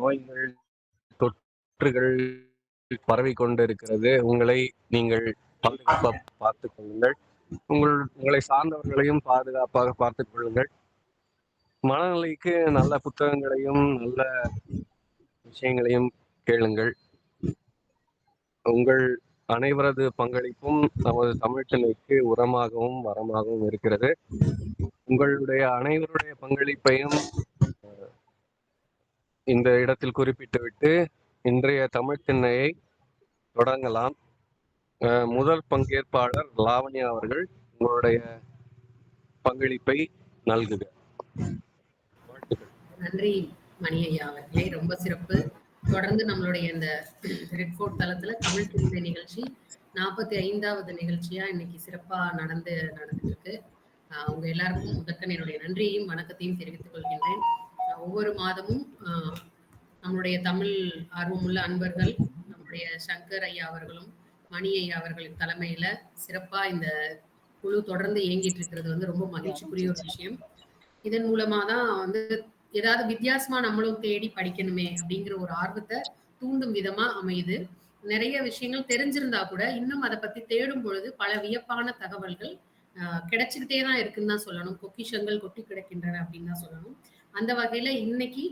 நோய்கள், தொற்றுகள் பரவிக் கொண்டிருக்கிறது. உங்களை நீங்கள் பாதுகாப்பாக பார்த்துக் கொள்ளுங்கள். உங்கள் உங்களை சார்ந்தவர்களையும் பாதுகாப்பாக பார்த்துக் கொள்ளுங்கள். மனநிலைக்கு நல்ல புத்தகங்களையும், நல்ல விஷயங்களையும் கேளுங்கள். உங்கள் அனைவரது பங்களிப்பும் நமது தமிழ் உரமாகவும், வரமாகவும் இருக்கிறது. உங்களுடைய அனைவருடைய பங்களிப்பையும் இந்த இடத்தில் குறிப்பிட்டுவிட்டு, இன்றைய தமிழ் திண்ணையை தொடங்கலாம். முதல் பங்கேற்பாளர் லாவண்யா அவர்கள் உங்களுடைய பங்களிப்பை நல்குக. நன்றி மணி ஐயா அவர்களே. ரொம்ப சிறப்பு. தொடர்ந்து நம்மளுடைய இந்த ரெட்ஃபோர்ட் தளத்துல தமிழ் திண்ணை நிகழ்ச்சி 45வது நிகழ்ச்சியா இன்னைக்கு சிறப்பா நடந்து நடந்துட்டு இருக்கு. உங்க எல்லாருக்கும் முதற்கண் என்னுடைய நன்றியையும், வணக்கத்தையும் தெரிவித்துக் கொள்கின்றேன். ஒவ்வொரு மாதமும் நம்முடைய தமிழ் ஆர்வமுள்ள அன்பர்கள், நம்முடைய சங்கர் ஐயா அவர்களும், மணி ஐயா அவர்களின் தலைமையில சிறப்பா இந்த குழு தொடர்ந்து இயங்கிட்டு இருக்கிறது வந்து ரொம்ப மகிழ்ச்சிக்குரிய ஒரு விஷயம். இதன் மூலமா தான் வந்து ஏதாவது வித்தியாசமா நம்மளும் தேடி படிக்கணுமே அப்படிங்கிற ஒரு ஆர்வத்தை தூண்டும் விதமா அமையுது. நிறைய விஷயங்கள் தெரிஞ்சிருந்தா கூட, இன்னும் அத பத்தி தேடும் பொழுது பல வியப்பான தகவல்கள் கிடைச்சிக்கிட்டே தான் இருக்குன்னு தான் சொல்லணும். பொக்கிஷங்கள் கொட்டி கிடக்கின்றன அப்படின்னு தான் சொல்லணும். அந்த வகையில இன்னைக்கு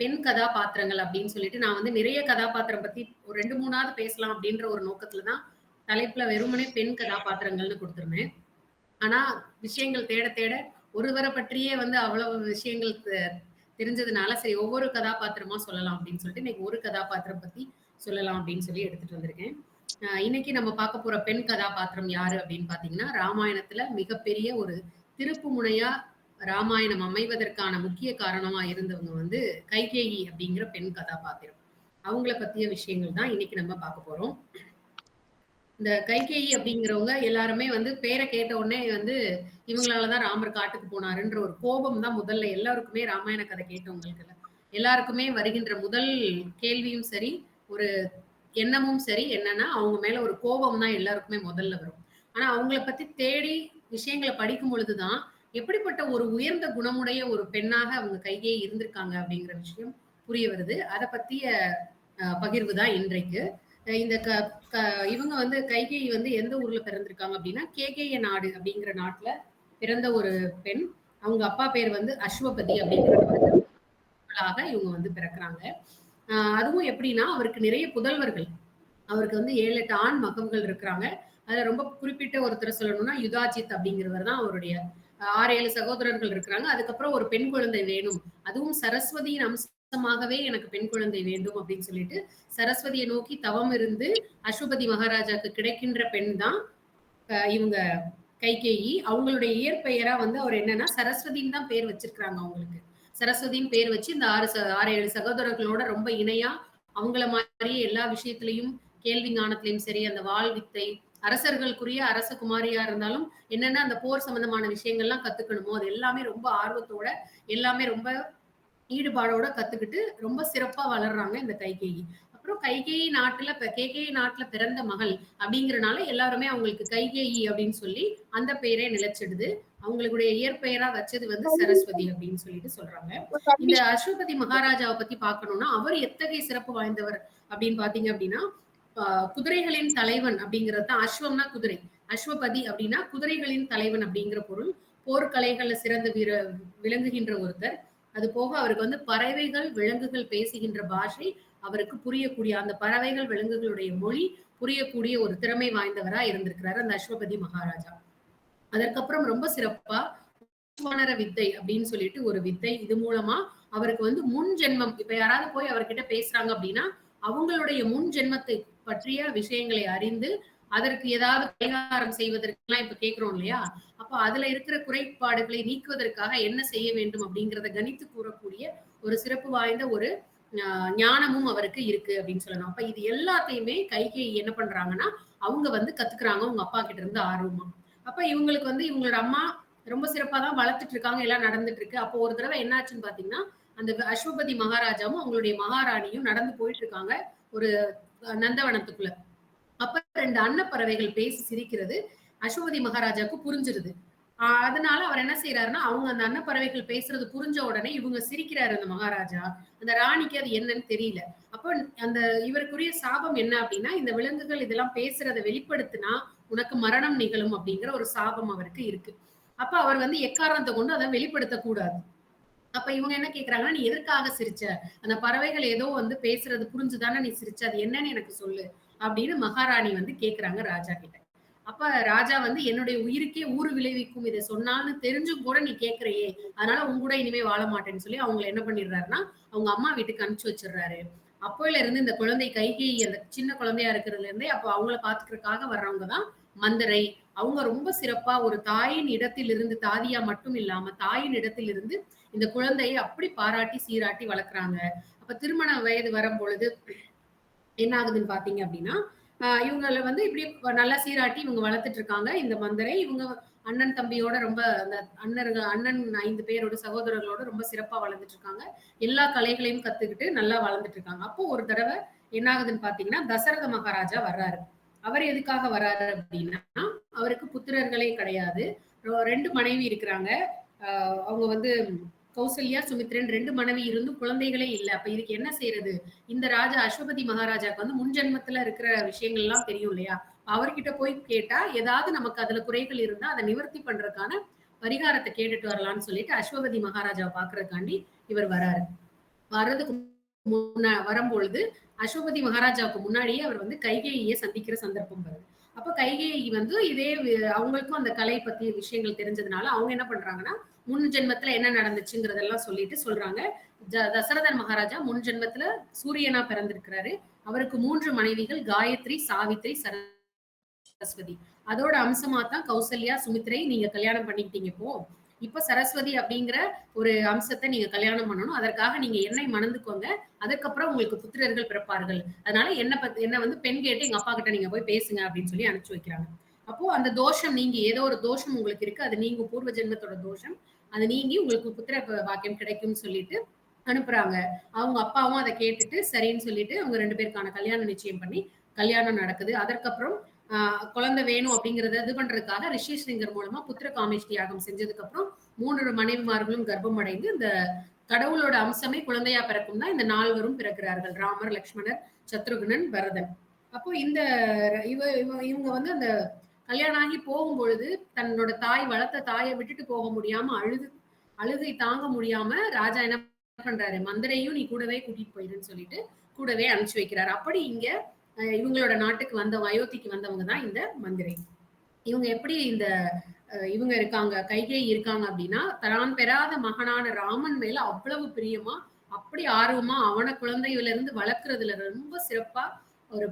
பெண் கதாபாத்திரங்கள் அப்படின்னு சொல்லிட்டு நான் வந்து நிறைய கதாபாத்திரம் பத்தி ஒரு 2, 3வது பேசலாம் அப்படின்ற ஒரு நோக்கத்துல தான் தலைப்புல வெறுமனே பெண் கதாபாத்திரங்கள்னு கொடுத்துருந்தேன் ஆனா விஷயங்கள் தேட தேட ஒருவரை பற்றியே வந்து அவ்வளவு விஷயங்கள் தெ தெரிஞ்சதுனால, சரி ஒவ்வொரு கதாபாத்திரமா சொல்லலாம் அப்படின்னு சொல்லிட்டு, இன்னைக்கு ஒரு கதாபாத்திரம் பத்தி சொல்லலாம் அப்படின்னு சொல்லி எடுத்துட்டு வந்திருக்கேன். இன்னைக்கு நம்ம பார்க்க போற பெண் கதாபாத்திரம் யாரு அப்படின்னு பார்த்தீங்கன்னா, ராமாயணத்துல மிகப்பெரிய ஒரு திருப்பு முனையா ராமாயணம் அமைவதற்கான முக்கிய காரணமா இருந்தவங்க வந்து கைகேயி அப்படிங்கிற பெண் கதாபாத்திரம். அவங்கள பத்திய விஷயங்கள் தான் இன்னைக்கு நம்ம பார்க்க போறோம். இந்த கைகேயி அப்படிங்கிறவங்க எல்லாருமே வந்து பேரை கேட்ட உடனே வந்து, இவங்களாலதான் ராமர் காட்டுக்கு போனாருன்ற ஒரு கோபம் தான் முதல்ல எல்லாருக்குமே ராமாயண கதை கேட்டவங்களுக்கு எல்லாருக்குமே வருகின்ற முதல் கேள்வியும் சரி, ஒரு எண்ணமும் சரி என்னன்னா, அவங்க மேல ஒரு கோபம் தான் எல்லாருக்குமே முதல்ல வரும். ஆனா அவங்கள பத்தி தேடி விஷயங்களை படிக்கும் பொழுதுதான் எப்படிப்பட்ட ஒரு உயர்ந்த குணமுடைய ஒரு பெண்ணாக அவங்க கையே இருந்திருக்காங்க அப்படிங்கிற விஷயம் புரிய வருது. அத பத்திய பகிர்வு தான் இன்றைக்கு. இந்த க க இவங்க வந்து கைகை வந்து எந்த ஊர்ல பிறந்திருக்காங்க அப்படின்னா, கேகேய நாடு அப்படிங்கிற நாட்டுல பிறந்த ஒரு பெண். அவங்க அப்பா பேர் வந்து அஸ்வபதி அப்படிங்கிறவர்களாக இவங்க வந்து பிறக்குறாங்க. அதுவும் எப்படின்னா, அவருக்கு நிறைய புதல்வர்கள். அவருக்கு வந்து 7, 8 ஆண் மகன்கள் இருக்கிறாங்க. அதுல ரொம்ப குறிப்பிட்ட ஒருத்தர் சொல்லணும்னா, யுதாஜித் அப்படிங்கிறவர் தான் அவருடைய 6, 7 சகோதரர்கள் இருக்கிறாங்க. அதுக்கப்புறம் ஒரு பெண் குழந்தை வேணும். அதுவும் சரஸ்வதியின் அம்சமாகவே எனக்கு பெண் குழந்தை வேண்டும் அப்படின்னு சொல்லிட்டு, சரஸ்வதியை நோக்கி தவம் இருந்து அஸ்வபதி மகாராஜாக்கு கிடைக்கின்ற பெண் தான் இவங்க கைகேயி. அவங்களுடைய இயற்பெயரா வந்து அவர் என்னன்னா, சரஸ்வதின்னு தான் பேர் வச்சிருக்கிறாங்க அவங்களுக்கு. சரஸ்வதின்னு பேர் வச்சு இந்த ஆறு ஆறு ஏழு சகோதரர்களோட ரொம்ப இணையா, அவங்கள மாதிரியே எல்லா விஷயத்திலையும் கேள்வி ஞானத்திலையும் சரி, அந்த வாழ்வித்தை அரசர்களுக்குரிய அரச குமாரியா இருந்தாலும், என்னென்ன அந்த போர் சம்பந்தமான விஷயங்கள்லாம் கத்துக்கணுமோ, அது எல்லாமே ரொம்ப ஆர்வத்தோட, எல்லாமே ரொம்ப ஈடுபாடோட கத்துக்கிட்டு, ரொம்ப சிறப்பா வளர்றாங்க இந்த கைகேயி. அப்புறம் கைகேயி நாட்டுல கேகேயி நாட்டுல பிறந்த மகள் அப்படிங்கறனால எல்லாருமே அவங்களுக்கு கைகேயி அப்படின்னு சொல்லி அந்த பெயரே நிலைச்சிடுது. அவங்களுடைய இயற்பெயரா வச்சது வந்து சரஸ்வதி அப்படின்னு சொல்லிட்டு சொல்றாங்க. இந்த அஸ்வபதி மகாராஜாவ பத்தி பாக்கணும்னா அவர் எத்தகைய சிறப்பு வாய்ந்தவர் அப்படின்னு பார்த்தீங்க அப்படின்னா, குதிரைகளின் தலைவன் அப்படிங்கிறது தான் அஸ்வம்னா குதிரை. அஸ்வபதி அப்படின்னா குதிரைகளின் தலைவன் அப்படிங்கிற பொருள். போர்க்கலைகள்ல சிறந்து வீர விளங்குகின்ற ஒருத்தர். அது போக அவருக்கு வந்து பறவைகள், விலங்குகள் பேசுகின்ற பாஷை அவருக்கு புரியக்கூடிய அந்த பறவைகள், விலங்குகளுடைய மொழி புரியக்கூடிய ஒரு திறமை வாய்ந்தவரா இருந்திருக்கிறாரு அந்த அஸ்வபதி மகாராஜா. அதற்கப்புறம் ரொம்ப சிறப்பா வானர வித்தை அப்படின்னு சொல்லிட்டு ஒரு வித்தை. இது மூலமா அவருக்கு வந்து முன் ஜென்மம் இப்ப யாராவது போய் அவர்கிட்ட பேசுறாங்க அப்படின்னா, அவங்களுடைய முன் ஜென்மத்தை பற்றிய விஷயங்களை அறிந்து, அதற்கு ஏதாவது பரிகாரம் செய்வதற்கெல்லாம் இப்ப கேட்கிறோம் இல்லையா? அப்ப அதுல இருக்கிற குறைபாடுகளை நீக்குவதற்காக என்ன செய்ய வேண்டும் அப்படிங்கிறத கணித்து கூறக்கூடிய ஒரு சிறப்பு வாய்ந்த ஒரு ஞானமும் அவருக்கு இருக்கு அப்படின்னு சொல்லலாம். அப்ப இது எல்லாத்தையுமே கைகை என்ன பண்றாங்கன்னா, அவங்க வந்து கத்துக்கிறாங்க உங்க அப்பா கிட்ட இருந்து ஆர்வமா. அப்ப இவங்களுக்கு வந்து இவங்களோட அம்மா ரொம்ப சிறப்பா தான் வளர்த்துட்டு இருக்காங்க. எல்லாம் நடந்துட்டு இருக்கு. அப்போ ஒரு தடவை என்னாச்சுன்னு பாத்தீங்கன்னா அந்த அஸ்வபதி மகாராஜாவும், அவங்களுடைய மகாராணியும் நடந்து போயிட்டு இருக்காங்க. ஒரு நந்தவனத்துக்குள்ள. அப்ப ரெண்டு அன்னப்பறவைகள் பேசி சிரிக்கிறது அஸ்வபதி மகாராஜாவுக்கு புரிஞ்சிருது. ஆஹ் அதனால அவர் என்ன செய்யறாருன்னா அவங்க அந்த அன்னப்பறவைகள் பேசுறது புரிஞ்ச உடனே இவங்க சிரிக்கிறாரு அந்த மகாராஜா அந்த ராணிக்கு அது என்னன்னு தெரியல அப்போ அந்த இவருக்குரிய சாபம் என்ன அப்படின்னா இந்த விலங்குகள் இதெல்லாம் பேசுறத வெளிப்படுத்தினா உனக்கு மரணம் நிகழும் அப்படிங்கிற ஒரு சாபம் அவருக்கு இருக்கு அப்ப அவர் வந்து எக்காரணத்தை கொண்டு அதை வெளிப்படுத்த கூடாது அப்ப இவங்க என்ன கேக்குறாங்கன்னா நீ எதற்காக சிரிச்ச? அந்த பறவைகள் ஏதோ வந்து பேசுறது புரிஞ்சுதானே நீ சிரிச்ச? அது என்னன்னு எனக்கு சொல்லு. அப்படின்னு மகாராணி வந்து கேக்குறாங்க ராஜா கிட்ட. அப்ப ராஜா வந்து என்னுடைய உயிருக்கே ஊறு விளைவிக்கும். இதை சொன்னான்னு தெரிஞ்சும் கூட நீ கேக்குறையே. அதனால உங்க கூட இனிமே வாழ மாட்டேன்னு சொல்லி அவங்க என்ன பண்ணிடுறாருன்னா அவங்க அம்மா வீட்டுக்கு அனுப்பிச்சு வச்சிடுறாரு. அப்போல இருந்து இந்த குழந்தை கைகை அந்த சின்ன குழந்தையா இருக்கிறதுல இருந்தே அப்போ அவங்கள பாத்துக்கிறதுக்காக வர்றவங்க தான் மந்தரை. அவங்க ரொம்ப சிறப்பா ஒரு தாயின் இடத்திலிருந்து தாதியா மட்டும் இல்லாம தாயின் இடத்திலிருந்து இந்த குழந்தையை அப்படி பாராட்டி சீராட்டி வளர்க்குறாங்க. அப்ப திருமண வயது வரும் பொழுது என்ன ஆகுதுன்னு பாத்தீங்க அப்படின்னா இவங்களை இவங்கள வந்து இப்படி நல்லா சீராட்டி இவங்க வளர்த்துட்டு இருக்காங்க. இந்த மந்தரை இவங்க அண்ணன் தம்பியோட ரொம்ப அந்த அண்ணர்கள் அண்ணன் ஐந்து பேரோட சகோதரர்களோட ரொம்ப சிறப்பா வளர்ந்துட்டு இருக்காங்க. எல்லா கலைகளையும் கத்துக்கிட்டு நல்லா வளர்ந்துட்டு இருக்காங்க. அப்போ ஒரு தடவை என்ன ஆகுதுன்னு பாத்தீங்கன்னா தசரத மகாராஜா வர்றாரு. அவர் எதுக்காக வர்றாரு அப்படின்னா அவருக்கு புத்திரர்களே கிடையாது. ரெண்டு மனைவி இருக்கிறாங்க. அவங்க வந்து கௌசல்யா சுமித்ரன் ரெண்டு மனைவி இருந்தும் குழந்தைகளே இல்லை. அப்ப இதுக்கு என்ன செய்யறது இந்த ராஜா அஸ்வபதி மகாராஜாக்கு வந்து முன் ஜென்மத்துல இருக்கிற விஷயங்கள் எல்லாம் தெரியும் இல்லையா? அவர்கிட்ட போய் கேட்டா ஏதாவது நமக்கு அதுல குறைகள் இருந்தா அதை நிவர்த்தி பண்றதுக்கான பரிகாரத்தை கேட்டுட்டு வரலாம்னு சொல்லிட்டு அஸ்வபதி மகாராஜாவை பாக்குறதுக்காண்டி இவர் வராரு. வர்றதுக்கு முன்ன வரும்பொழுது அஸ்வபதி மகாராஜாவுக்கு முன்னாடியே அவர் வந்து கைகேயை சந்திக்கிற சந்தர்ப்பம் வருது. அப்ப கைகேயி வந்து இதே அவங்களுக்கும் அந்த கலை பத்திய விஷயங்கள் தெரிஞ்சதுனால அவங்க என்ன பண்றாங்கன்னா முன் ஜென்மத்துல என்ன நடந்துச்சுங்கிறதெல்லாம் சொல்லிட்டு சொல்றாங்க. தசரதன் மகாராஜா முன் ஜென்மத்துல சூரியனா பிறந்திருக்கிறாரு. அவருக்கு மூன்று மனைவிகள் காயத்ரி சாவித்ரி சரஸ்வதி. அதோட அம்சமா தான் கௌசல்யா சுமித்ரை நீங்க கல்யாணம் பண்ணிக்கிட்டீங்க போ இப்ப சரஸ்வதி அப்படிங்கிற ஒரு அம்சத்தை நீங்க கல்யாணம் பண்ணணும். அதற்காக நீங்க என்னை மணந்துக்கோங்க. அதுக்கப்புறம் உங்களுக்கு புத்திரர்கள் பிறப்பார்கள். அதனால என்ன பத்தி என்ன வந்து பெண் கேட்டு எங்க அப்பா கிட்ட நீங்க போய் பேசுங்க அப்படின்னு சொல்லி அனுப்பிச்சு வைக்கிறாங்க. அப்போ அந்த தோஷம் நீங்க ஏதோ ஒரு தோஷம் உங்களுக்கு இருக்கு. அது நீங்க பூர்வ ஜென்மத்தோட தோஷம். அது நீங்கி உங்களுக்கு புத்திர பாக்கியம் கிடைக்கும்னு சொல்லிட்டு அனுப்புறாங்க. அவங்க அப்பாவும் அதை கேட்டுட்டு சரின்னு சொல்லிட்டு அவங்க ரெண்டு பேருக்கான கல்யாணம் நிச்சயம் பண்ணி கல்யாணம் நடக்குது. அதற்கப்புறம் குழந்தை வேணும் அப்படிங்கறத இது பண்றதுக்காக ரிஷிஸ்லிங்கர் மூலமா புத்திர காமேஷ்டி யாகம் செஞ்சதுக்கு அப்புறம் மூன்று மனைவிமார்களும் கர்ப்பம் அடைந்து இந்த கடவுளோட அம்சமே குழந்தையா பிறக்கும் தான் இந்த நால்வரும் பிறக்கிறார்கள். ராமர் லக்ஷ்மணர் சத்ருகுணன் பரதன். அப்போ இந்த இவ இவங்க வந்து அந்த கல்யாணம் ஆகி போகும் பொழுது தன்னோட தாய் வளர்த்த தாயை விட்டுட்டு போக முடியாம அழுது அழுகை தாங்க முடியாம ராஜா என்ன பண்றாரு? மந்திரையும் நீ கூடவே கூட்டிட்டு போயிருன்னு சொல்லிட்டு கூடவே அனுப்பிச்சு வைக்கிறாரு. அப்படி இங்க இவங்களோட நாட்டுக்கு வந்த அயோத்திக்கு வந்தவங்க தான் இந்த மந்திரை. இவங்க எப்படி இந்த இவங்க இருக்காங்க கைகை இருக்காங்க அப்படின்னா தான் பெறாத மகனான ராமன் மேல அவ்வளவு பிரியமா அப்படி ஆர்வமா அவன குழந்தையில இருந்து வளர்க்கறதுல ரொம்ப சிறப்பா ஒரு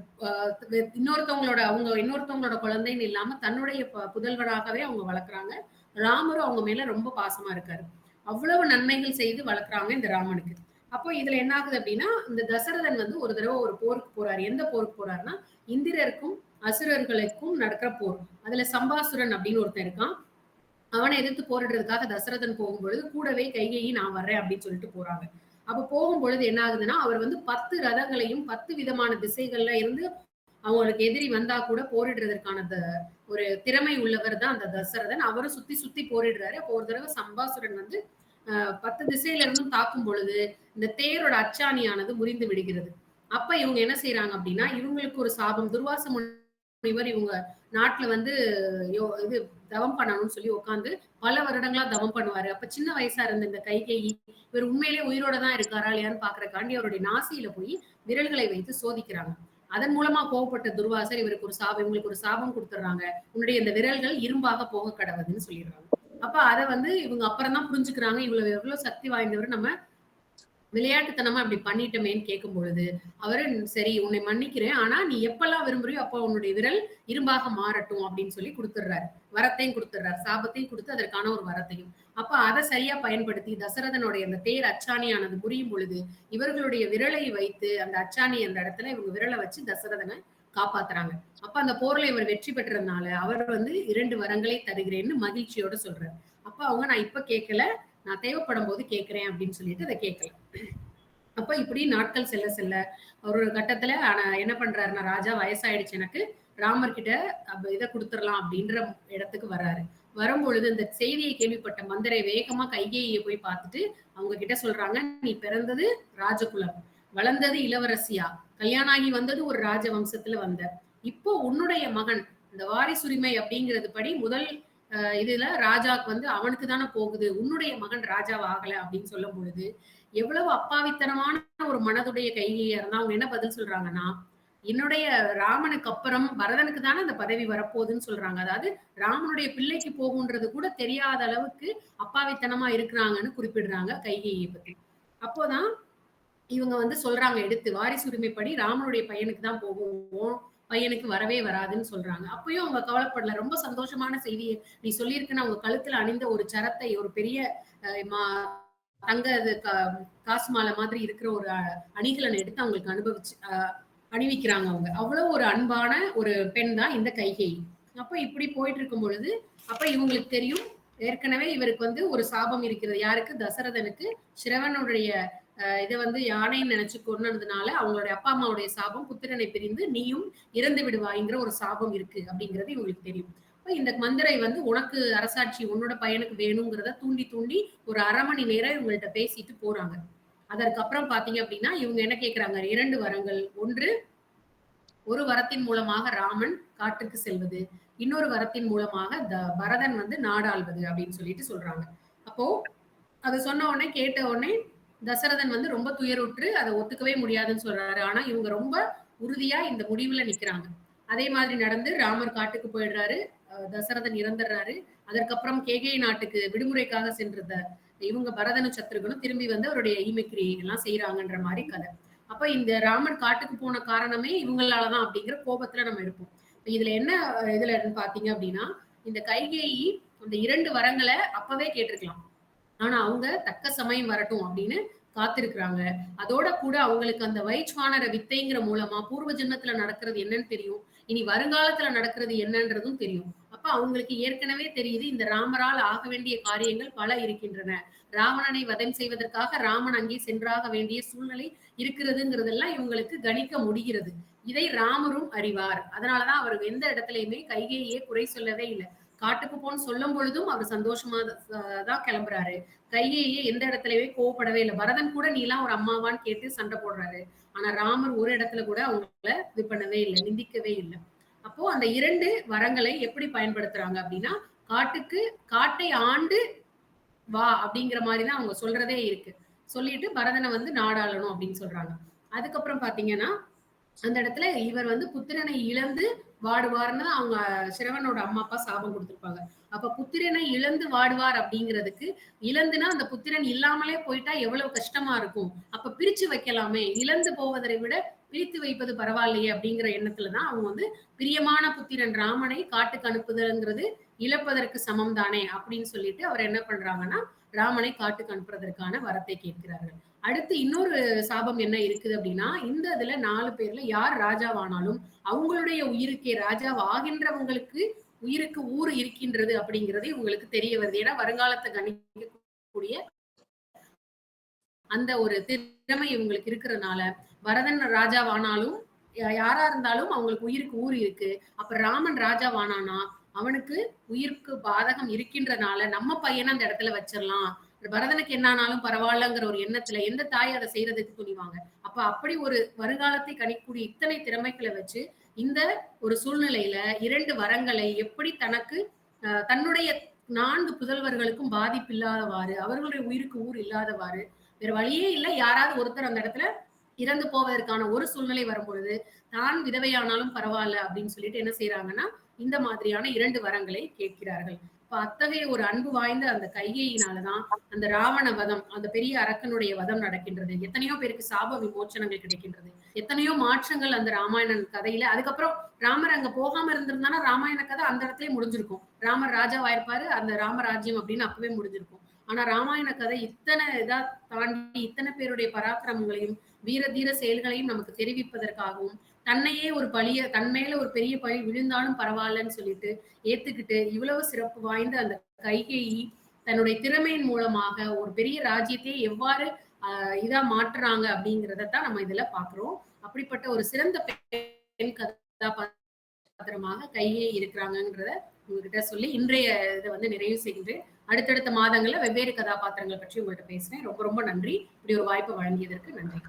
இன்னொருத்தவங்களோட அவங்க இன்னொருத்தவங்களோட குழந்தைன்னு இல்லாம தன்னுடைய புதல்வராகவே அவங்க வளர்க்குறாங்க. ராமரும் அவங்க மேல ரொம்ப பாசமா இருக்காரு. அவ்வளவு நன்மைகள் செய்து வளர்க்குறாங்க இந்த ராமனுக்கு. அப்போ இதுல என்ன ஆகுது அப்படின்னா இந்த தசரதன் வந்து ஒரு தடவை ஒரு போருக்கு போறாரு. எந்த போருக்கு போறாருன்னா இந்திரருக்கும் அசுரர்களுக்கும் நடக்கிற போர். அதுல சம்பாசுரன் அப்படின்னு ஒருத்தன் இருக்கான். அவனை எதிர்த்து போரிடுறதுக்காக தசரதன் போகும்பொழுது கூடவே கைகையை நான் வர்றேன் அப்படின்னு சொல்லிட்டு போறாங்க. அப்ப போகும்பொழுது என்ன ஆகுதுன்னா அவர் வந்து பத்து ரதங்களையும் பத்து விதமான திசைகள்ல இருந்து அவங்களுக்கு எதிரி வந்தா கூட போரிடுறதற்கான ஒரு திறமை உள்ளவர் தான் அந்த தசரதன். அவரும் சுத்தி சுத்தி போரிடுறாரு. அப்போ ஒரு தடவை சம்பாசுரன் வந்து பத்து திசையில இருந்தும் தாக்கும் பொழுது இந்த தேரோட அச்சாணியானது முறிந்து விடுகிறது. அப்ப இவங்க என்ன செய்யறாங்க அப்படின்னா இவங்களுக்கு ஒரு சாபம் துர்வாச முனிவர் இவங்க நாட்டுல வந்து இது தவம் பண்ணணும்னு சொல்லி உட்காந்து பல வருடங்களா தவம் பண்ணுவாரு. அப்ப சின்ன வயசா இருந்த இந்த கைகை இவர் உண்மையிலே உயிரோட தான் இருக்காரா இல்லையான்னு பாக்குறக்காண்டி அவருடைய நாசியில போய் விரல்களை வைத்து சோதிக்கிறாங்க. அதன் மூலமா கோவப்பட்ட துர்வாசர் இவருக்கு ஒரு சாபம் இவங்களுக்கு ஒரு சாபம் கொடுத்துறாங்க உன்னுடைய இந்த விரல்கள் இரும்பாக போக கடவுதுன்னு சொல்லிடுறாங்க. அப்ப அதை வந்து இவங்க அப்புறம் தான் புரிஞ்சுக்கிறாங்க. இவ்வளவு எவ்வளவு சக்தி வாய்ந்தவர் நம்ம விளையாட்டுத்தனமா அப்படி பண்ணிட்டோமேன்னு கேட்கும் பொழுது அவரு சரி உன்னை மன்னிக்கிறேன். ஆனா நீ எப்பெல்லாம் விரும்புறியோ அப்ப உன்னுடைய விரல் இரும்பாக மாறட்டும் அப்படின்னு சொல்லி கொடுத்துடுறாரு. வரத்தையும் கொடுத்துடுறாரு. சாபத்தையும் கொடுத்து அதற்கான ஒரு வரத்தையும். அப்ப அதை சரியா பயன்படுத்தி தசரதனுடைய அந்த தேர் அச்சாணியானது புரியும் பொழுது இவர்களுடைய விரலை வைத்து அந்த அச்சாணி அந்த இடத்துல இவங்க விரலை வச்சு தசரதனை காப்பாத்துறாங்க. அப்ப அந்த போர்ல இவர் வெற்றி பெற்றதுனால அவர் வந்து இரண்டு வரங்களை தருகிறேன்னு மகிழ்ச்சியோட சொல்றாரு. அப்ப அவங்க நான் இப்ப கேட்கல நான் தேவைப்படும் போது கேட்கிறேன் அப்படின்னு சொல்லிட்டு அதை கேட்கல அப்ப இப்படி நாட்கள் செல்ல செல்ல ஒரு கட்டத்துல ஆனா என்ன பண்றாருன்னா ராஜா வயசாயிடுச்சு எனக்கு ராமர் கிட்ட இதை கொடுத்துடலாம் அப்படின்ற இடத்துக்கு வர்றாரு. வரும்பொழுது இந்த செய்தியை கேள்விப்பட்ட மந்தரை வேகமா கைகேயை போய் பார்த்துட்டு அவங்க கிட்ட சொல்றாங்க நீ பிறந்தது ராஜகுலம் வளர்ந்தது இளவரசியா? கல்யாணம் ஆகி வந்தது ஒரு ராஜ வம்சத்துல வந்த. இப்போ உன்னுடைய மகன் இந்த வாரிசுரிமை அப்படிங்கிறது படி முதல் இதுல ராஜாக்கு வந்து அவனுக்கு தானே போகுது. உன்னுடைய மகன் ராஜாவா ஆகல அப்படின்னு சொல்லும் பொழுது எவ்வளவு அப்பாவித்தனமான ஒரு மனதுடைய கைகையா இருந்தா அவங்க என்ன பதில் சொல்றாங்கன்னா என்னுடைய ராமனுக்கு அப்புறம் பரதனுக்கு தானே அந்த பதவி வரப்போகுதுன்னு சொல்றாங்க. அதாவது ராமனுடைய பிள்ளைக்கு போகுன்றது கூட தெரியாத அளவுக்கு அப்பாவித்தனமா இருக்கிறாங்கன்னு குறிப்பிடுறாங்க கைகையை பத்தி அப்போதான் இவங்க வந்து சொல்றாங்க எடுத்து வாரிசு உரிமைப்படி ராமனுடைய பையனுக்கு தான் போகும். பையனுக்கு வரவே வராதுன்னு சொல்றாங்க. அப்பயும் அவங்க கவலைப்படல. ரொம்ப சந்தோஷமான செய்தியை நீ சொல்லியிருக்கன்னு அவங்க கழுத்துல அணிந்த ஒரு சரத்தை ஒரு பெரிய மா- தங்க கா- காசு மாலை மாதிரி இருக்கிற ஒரு அஹ், அணிகலனை எடுத்து அவங்களுக்கு அனுபவிச்சு அணிவிக்கிறாங்க அவங்க. அவ்வளவு ஒரு அன்பான ஒரு பெண் தான் இந்த கைகை. அப்ப இப்படி போயிட்டு இருக்கும் பொழுது அப்ப இவங்களுக்கு தெரியும் ஏற்கனவே இவருக்கு வந்து ஒரு சாபம் இருக்கிறது. யாருக்கு? தசரதனுக்கு. சிரவனுடைய இதை வந்து யானைன்னு நினைச்சு கொன்னதுனால அவங்களுடைய அப்பா அம்மாவுடைய சாபம் புத்திரனை பிரிந்து நீயும் இறந்து விடுவாய்ங்கிற ஒரு சாபம் இருக்கு அப்படிங்கிறது இவங்களுக்கு தெரியும். இந்த மந்திரை வந்து உனக்கு அரசாட்சி உன்னோட பையனுக்கு வேணுங்கிறத தூண்டி தூண்டி ஒரு அரை மணி நேரம் இவங்கள்ட்ட பேசிட்டு போறாங்க. அதற்கப்புறம் பாத்தீங்க அப்படின்னா இவங்க என்ன கேக்குறாங்க? இரண்டு வரங்கள். ஒன்று ஒரு வரத்தின் மூலமாக ராமன் காட்டுக்கு செல்வது. இன்னொரு வரத்தின் மூலமாக த- பரதன் வந்து நாடாள்வது அப்படின்னு சொல்லிட்டு சொல்றாங்க. அப்போ அதை சொன்ன உடனே கேட்ட உடனே தசரதன் வந்து ரொம்ப துயருற்று அதை ஒத்துக்கவே முடியாதுன்னு சொல்றாரு. ஆனா இவங்க ரொம்ப உறுதியா இந்த முடிவுல நிக்கிறாங்க. அதே மாதிரி நடந்து ராமர் காட்டுக்கு போயிடுறாரு. அஹ் தசரதன் இறந்துடுறாரு. அதற்கப்புறம் கேகே நாட்டுக்கு விடுமுறைக்காக சென்றிருந்த இவங்க பரதனும் சத்ருகனும் திரும்பி வந்து அவருடைய ஈமைக்கிரியை எல்லாம் செய்யறாங்கன்ற மாதிரி கதை. அப்ப இந்த ராமர் காட்டுக்கு போன காரணமே இவங்களாலதான் அப்படிங்கிற கோபத்துல நம்ம இருப்போம். இதுல என்ன இதுல பாத்தீங்க அப்படின்னா இந்த கைகேயி அந்த இரண்டு வரங்களை அப்பவே கேட்டிருக்கலாம். ஆனா அவங்க தக்க சமயம் வரட்டும் அப்படின்னு காத்திருக்கிறாங்க. அதோட கூட அவங்களுக்கு அந்த வைச்வானர வித்தைங்கிற மூலமா பூர்வ ஜென்மத்துல நடக்கிறது என்னன்னு தெரியும். இனி வருங்காலத்துல நடக்கிறது என்னன்றதும் தெரியும். அப்ப அவங்களுக்கு ஏற்கனவே தெரியுது இந்த ராமரால் ஆக வேண்டிய காரியங்கள் பல இருக்கின்றன. ராவணனை வதம் செய்வதற்காக ராமன் அங்கே சென்றாக வேண்டிய சூழ்நிலை இருக்கிறதுங்கிறதெல்லாம் இவங்களுக்கு கணிக்க முடிகிறது. இதை ராமரும் அறிவார். அதனாலதான் அவர் எந்த இடத்துலயுமே கைகையே குறை சொல்லவே இல்லை. காட்டுக்கு போன்னு சொல்லும் பொழுதும் அவர் சந்தோஷமா தான் கிளம்புறாரு. கையையே எந்த இடத்துலயுமே கோவப்படவே இல்லை. பரதன் கூட நீ எல்லாம் ஒரு அம்மாவான்னு கேட்டு சண்டை போடுறாரு. ஆனா ராமர் ஒரு இடத்துல கூட அவங்கள இது பண்ணவே இல்லை நிந்திக்கவே இல்லை. அப்போ அந்த இரண்டு வரங்களை எப்படி பயன்படுத்துறாங்க அப்படின்னா காட்டுக்கு காட்டை ஆண்டு வா அப்படிங்கிற மாதிரி தான் அவங்க சொல்றதே இருக்கு. சொல்லிட்டு பரதனை வந்து நாடாளணும் அப்படின்னு சொல்றாங்க. அதுக்கப்புறம் பாத்தீங்கன்னா அந்த இடத்துல இவர் வந்து புத்திரனை இழந்து வாடுவார்னு அவங்க சிரவனோட அம்மா அப்பா சாபம் கொடுத்துருப்பாங்க. அப்ப புத்திரனை இழந்து வாடுவார் அப்படிங்கிறதுக்கு இழந்துனா அந்த புத்திரன் இல்லாமலே போயிட்டா எவ்வளவு கஷ்டமா இருக்கும்? அப்ப பிரிச்சு வைக்கலாமே. இழந்து போவதை விட பிரித்து வைப்பது பரவாயில்லையே அப்படிங்கிற எண்ணத்துலதான் அவங்க வந்து பிரியமான புத்திரன் ராமனை காட்டுக்கு அனுப்புதல்ங்கிறது இழப்பதற்கு சமம் தானே அப்படின்னு சொல்லிட்டு அவர் என்ன பண்றாங்கன்னா ராமனை காட்டுக்கு அனுப்புறதற்கான வரத்தை கேட்கிறார்கள். அடுத்து இன்னொரு சாபம் என்ன இருக்குது அப்படின்னா இந்த இதுல நாலு பேர்ல யார் ராஜாவானாலும் அவங்களுடைய உயிருக்கே ராஜாவாகின்றவங்களுக்கு உயிருக்கு ஊர் இருக்கின்றது அப்படிங்கிறது உங்களுக்கு தெரிய வருது. ஏன்னா வருங்காலத்தை கணிக்கக்கூடிய அந்த ஒரு திறமை இவங்களுக்கு இருக்கிறதுனால வரதன் ராஜாவானாலும் யா- யாரா இருந்தாலும் அவங்களுக்கு உயிருக்கு ஊர் இருக்கு. அப்ப ராமன் ராஜாவானானா அவனுக்கு உயிருக்கு பாதகம் இருக்கின்றனால நம்ம பையனை அந்த இடத்துல வச்சிடலாம். பரதனுக்கு என்னானாலும் பரவாயில்லங்கிற ஒரு எண்ணத்துல எந்த தாய் அதை செய்யறதுக்கு துணிவாங்க? அப்ப அப்படி ஒரு வருங்காலத்தை கணிக்கூடிய இத்தனை திறமைகளை வச்சு இந்த ஒரு சூழ்நிலையில இரண்டு வரங்களை எப்படி தனக்கு தன்னுடைய நான்கு புதல்வர்களுக்கும் பாதிப்பு இல்லாதவாறு அவர்களுடைய உயிருக்கு ஊர் இல்லாதவாறு வேற வழியே இல்லை யாராவது ஒருத்தர் அந்த இடத்துல இறந்து போவதற்கான ஒரு சூழ்நிலை வரும்பொழுது தான் விதவையானாலும் பரவாயில்ல அப்படின்னு சொல்லிட்டு என்ன செய்யறாங்கன்னா இந்த மாதிரியான இரண்டு வரங்களை கேட்கிறார்கள். அத்தகைய ஒரு அன்பு வாய்ந்த அந்த கைகையினாலதான் அந்த ராவண வதம் அந்த பெரிய அரக்கனுடைய வதம் நடக்கின்றது. எத்தனையோ பேருக்கு சாப விமோச்சனங்கள் கிடைக்கின்றது. எத்தனையோ மாற்றங்கள் அந்த ராமாயணன் கதையில அதுக்கப்புறம் ராமர் அங்க போகாம இருந்திருந்தானா ராமாயண கதை அந்த இடத்துலயே முடிஞ்சிருக்கும். ராமர் ராஜாவாயிருப்பாரு அந்த ராமராஜ்யம் அப்படின்னு அப்பவே முடிஞ்சிருக்கும். ஆனா ராமாயண கதை இத்தனை இதா தாண்டி இத்தனை பேருடைய பராக்கிரமங்களையும் வீர தீர செயல்களையும் நமக்கு தெரிவிப்பதற்காகவும் தன்னையே ஒரு பழிய தன் மேல ஒரு பெரிய பழி விழுந்தாலும் பரவாயில்லன்னு சொல்லிட்டு ஏத்துக்கிட்டு இவ்வளவு சிறப்பு வாய்ந்த அந்த கைகேயி தன்னுடைய திறமையின் மூலமாக ஒரு பெரிய ராஜ்யத்தை எவ்வாறு ஆஹ் இதா மாற்றுறாங்க அப்படிங்கிறத தான் நம்ம இதுல பாக்குறோம். அப்படிப்பட்ட ஒரு சிறந்த பெண் கதாபாத்திரமாக கையே இருக்கிறாங்கன்றத உங்ககிட்ட சொல்லி இன்றைய இதை வந்து நிறைவு செய்கின்றேன். அடுத்தடுத்த மாதங்கள்ல வெவ்வேறு கதாபாத்திரங்கள் பற்றி உங்கள்கிட்ட பேசுறேன். ரொம்ப ரொம்ப நன்றி. இப்படி ஒரு வாய்ப்பு வழங்கியதற்கு நன்றி.